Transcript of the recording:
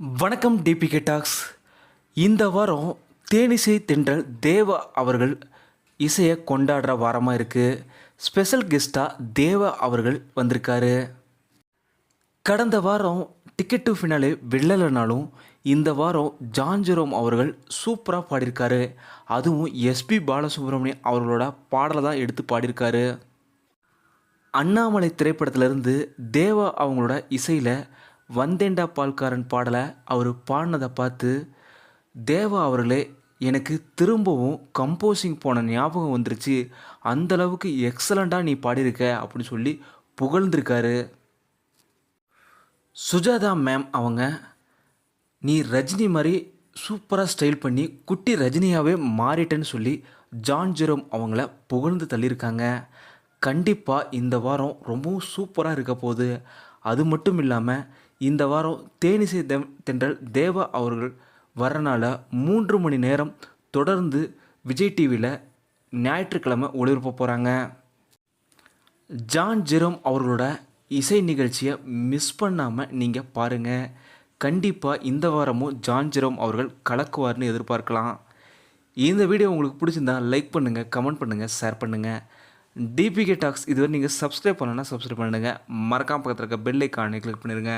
வணக்கம் DPK tax இந்த வாரம் தேனிசை தென்றல் தேவா அவர்கள் இசையை கொண்டாடுற வாரமாக இருக்குது ஸ்பெஷல் கெஸ்ட்டாக தேவா அவர்கள் வந்திருக்காரு. கடந்த வாரம் டிக்கெட் டு ஃபினாலே வெள்ளலைனாலும் இந்த வாரம் ஜான்ஜெரோம் அவர்கள் சூப்பராக பாடியிருக்காரு. அதுவும் எஸ்பி பாலசுப்ரமணியம் அவர்களோட பாடலை தான் எடுத்து பாடியிருக்காரு. அண்ணாமலை திரைப்படத்திலிருந்து தேவா அவங்களோட இசையில் வந்தேண்டா பால்காரன் பாடலை அவர் பாடினதை பார்த்து தேவா அவர்களே எனக்கு திரும்பவும் கம்போசிங் போன ஞாபகம் வந்துருச்சு. அந்தளவுக்கு எக்ஸலண்ட்டாக நீ பாடியிருக்க அப்படின்னு சொல்லி புகழ்ந்திருக்காரு. சுஜாதா மேம் அவங்க நீ ரஜினி மாதிரி சூப்பராக ஸ்டைல் பண்ணி குட்டி ரஜினியாகவே மாறிட்டேன்னு சொல்லி ஜான் ஜெரோம் அவங்கள புகழ்ந்து தள்ளியிருக்காங்க. கண்டிப்பாக இந்த வாரம் ரொம்பவும் சூப்பராக இருக்க போகுது. அது மட்டும் இல்லாமல் இந்த வாரம் தேனிசை தெம் தென்றல் தேவா அவர்கள் வரனால மூன்று மணி நேரம் தொடர்ந்து விஜய் டிவியில் ஞாயிற்றுக்கிழமை ஒளிபரப்ப போகிறாங்க ஜான் ஜெரோம் அவர்களோட இசை நிகழ்ச்சியை மிஸ் பண்ணாமல் நீங்கள் பாருங்கள் கண்டிப்பாக இந்த வாரமும் ஜான் ஜெரோம் அவர்கள் கலக்குவார்னு எதிர்பார்க்கலாம். இந்த வீடியோ உங்களுக்கு பிடிச்சிருந்தா லைக் பண்ணுங்கள் கமெண்ட் பண்ணுங்கள் ஷேர் பண்ணுங்கள் டிபிகே டாக்ஸ் இதுவரை நீங்கள் சப்ஸ்கிரைப் பண்ணலன்னா சப்ஸ்கிரைப் பண்ணுங்கள் மறக்காம பக்கத்தில் இருக்க பெல் ஐக்கானை கிளிக் பண்ணிடுங்க